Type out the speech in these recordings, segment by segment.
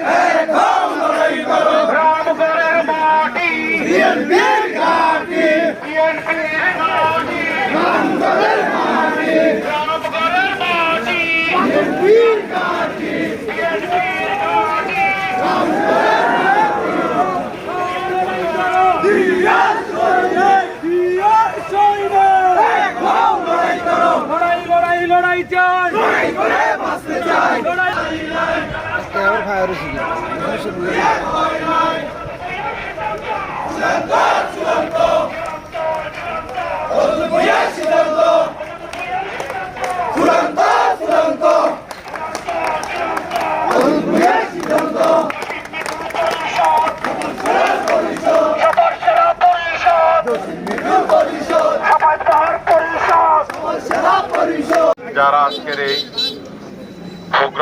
है চূড়ান্ত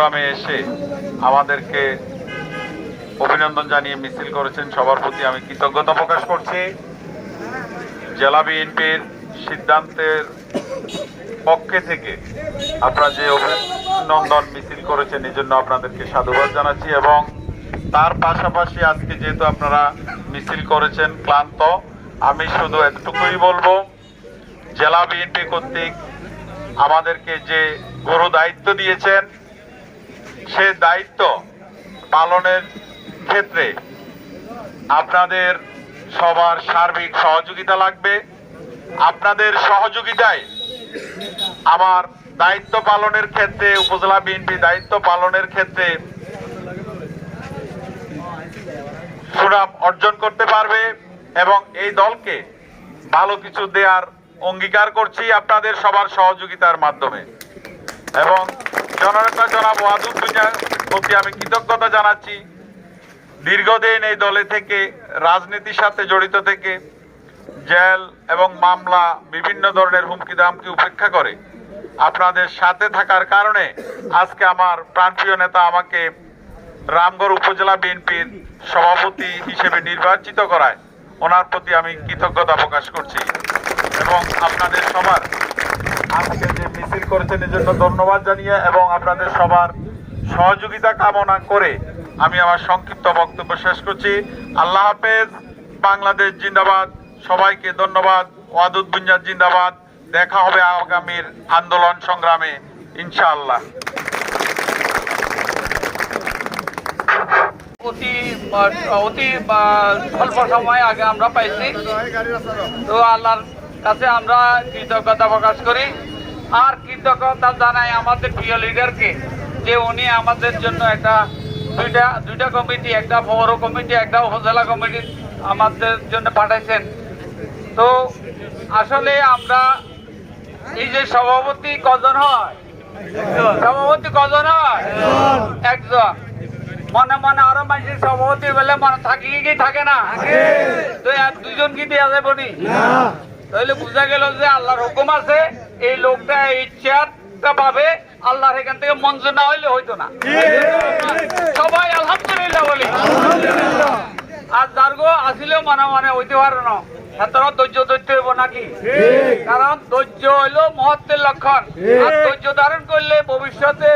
প্রোগ্রামে এসে আমাদেরকে অভিনন্দন জানিয়ে মিছিল করেছেন। সবার প্রতি আমি কৃতজ্ঞতা প্রকাশ করছি। জেলা বিএনপির সিদ্ধান্তের পক্ষে থেকে আপনারা যে অভিনন্দন মিছিল করেছেন, এই জন্য আপনাদেরকে সাধুবাদ জানাচ্ছি এবং তার পাশাপাশি আজকে যেহেতু আপনারা মিছিল করেছেন, ক্লান্ত, আমি শুধু এতটুকুই বলব, জেলা বিএনপি কর্তৃক আমাদেরকে যে গুরু দায়িত্ব দিয়েছেন সে দায়িত্ব পালনের ক্ষেত্রে আপনাদের সবার সার্বিক সহযোগিতা লাগবে। আপনাদের সহযোগিতায় আমার দায়িত্ব পালনের ক্ষেত্রে, উপজেলা বিএনপি দায়িত্ব পালনের ক্ষেত্রে সুনাম অর্জন করতে পারবে এবং এই দলকে ভালো কিছু দেওয়ার অঙ্গীকার করছি আপনাদের সবার সহযোগিতার মাধ্যমে। এবং জননেতা জনাব ওয়াদুদ ভুঁইয়ার প্রতি আমি কৃতজ্ঞতা জানাচ্ছি। দীর্ঘদিন এই দলে থেকে, রাজনীতির সাথে জড়িত থেকে, জেল এবং মামলা বিভিন্ন ধরনের হুমকি দামকি উপেক্ষা করে। আপনাদের সাথে থাকার কারণে আজকে আমার প্রাণপ্রিয় নেতা আমাকে রামগড় উপজেলা বিএনপির সভাপতি হিসেবে নির্বাচিত করায়। ওনার প্রতি আমি কৃতজ্ঞতা প্রকাশ করছি। এবং আপনাদের সবার আজকে যে করেছেন এর জন্য ধন্যবাদ জানিয়ে এবং আপনাদের সবার সহযোগিতা কামনা করে আমি আমার সংক্ষিপ্ত বক্তব্য শেষ করছি। আল্লাহ হাফেজ, বাংলাদেশ জিন্দাবাদ। সবাইকে ধন্যবাদ। ওয়াদুদ বুঞ্জাদ জিন্দাবাদ। দেখা হবে আগামীর আন্দোলন সংগ্রামে, ইনশাআল্লাহ। অতি অতি স্বল্প সময় আগে আমরা পাইছি। তো আল্লাহর কাছে আমরা কৃতজ্ঞতা প্রকাশ করি। আর কৃতজ্ঞতা জানাই আমাদের প্রিয় লিডারকে যে উনি আমাদের জন্য একটা দুইটা দুইটা কমিটি একটা পৌর কমিটি একটা উপজেলা কমিটি আমাদের জন্য পাঠাইছেন। তো আসলে আমরা এই যে সভাপতি কজন হয়? সভাপতি কজন হয়? একজন। মনে মনে আরও মানুষের সভাপতি বলে মনে থাকি কি থাকে না? দুজন কি দেওয়া যাবে নি। তাহলে বোঝা গেল যে আল্লাহর হুকুম আছে, এই লোকটা এই চেয়ারটা পাবে, আল্লাহর এখান থেকে মঞ্জুর না হইলে হইতো না। সবাই আলহামদুলিল্লাহ বলি। আর যারগো আসিলেও মনে মনে হইতে পারে না। ধৈর্য হইল ধৈর্য ধারণ করলে ভবিষ্যতে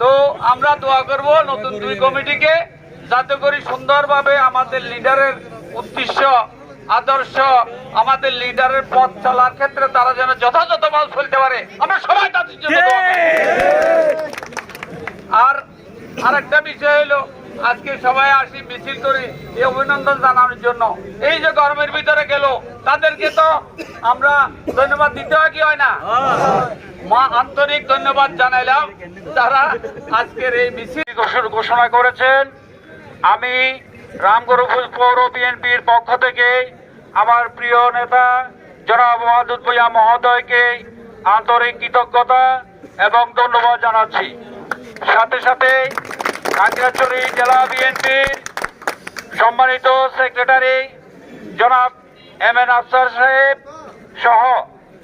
তো আমরা দোয়া করব নতুন দুই কমিটিকে, যাতে করে সুন্দরভাবে আমাদের লিডারের উদ্দেশ্য আদর্শ আমাদের লিডারের পথ চলার ক্ষেত্রে তারা যেন যথাযথ ভাবে চলতে পারে। আমরা সবাই তাদের জন্য আর আরেকটা বিষয় হলো আজকে সবাই আসি মিছিল করি এই অভিনন্দন জানানোর জন্য। এই যে গরমের ভিতরে গেল তাদেরকে তো আমরা ধন্যবাদ দিতে হয় কি হয় না? মা আন্তরিক ধন্যবাদ জানাইলাম। তারা আজকের এই মিছিল ঘোষ- ঘোষণা করেছেন। আমি রামগরু পৌর বিএনপির পক্ষ থেকে আমার প্রিয় নেতা জনাব ওয়াদুদ ভূঁইয়া মহোদয়কে আন্তরিক কৃতজ্ঞতা এবং ধন্যবাদ জানাচ্ছি। সাথে সাথে খাগড়াছড়ি জেলা বিএনপির সম্মানিত সেক্রেটারি জনাব এম এন আফসার সাহেব সহ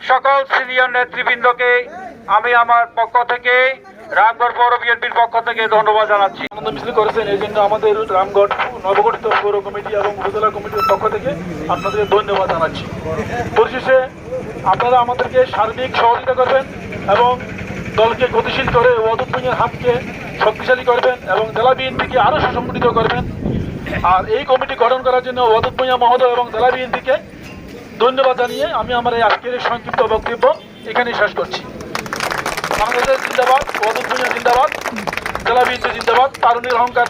সকল সিনিয়র নেতৃবৃন্দকে আমি আমার পক্ষ থেকে রামগড় পৌর বিএনপির পক্ষ থেকে ধন্যবাদ জানাচ্ছি। আনন্দ মিছিল করেছেন, এই জন্য আমাদের রামগড় নবগঠিত পৌর কমিটি এবং উপজেলা কমিটির পক্ষ থেকে আপনাদের ধন্যবাদ জানাচ্ছি। পরিশেষে আপনারা আমাদেরকে সার্বিক সহযোগিতা করবেন এবং দলকে গতিশীল করে ওয়াদুদ ভূঁইয়ার হাতকে শক্তিশালী করবেন এবং জেলা বিএনপিকে আরও সুসংগঠিত করবেন। আর এই কমিটি গঠন করার জন্য ওয়াদুদ ভূঁইয়া মহোদয় এবং জেলা বিএনপিকে ধন্যবাদ জানিয়ে আমি আমার এই আজকের সংক্ষিপ্ত বক্তব্য এখানেই শেষ করছি। বাংলাদেশ জিন্দাবাদ জিন্দাবাদ জিন্দাবাদ তারুণীর অহংকার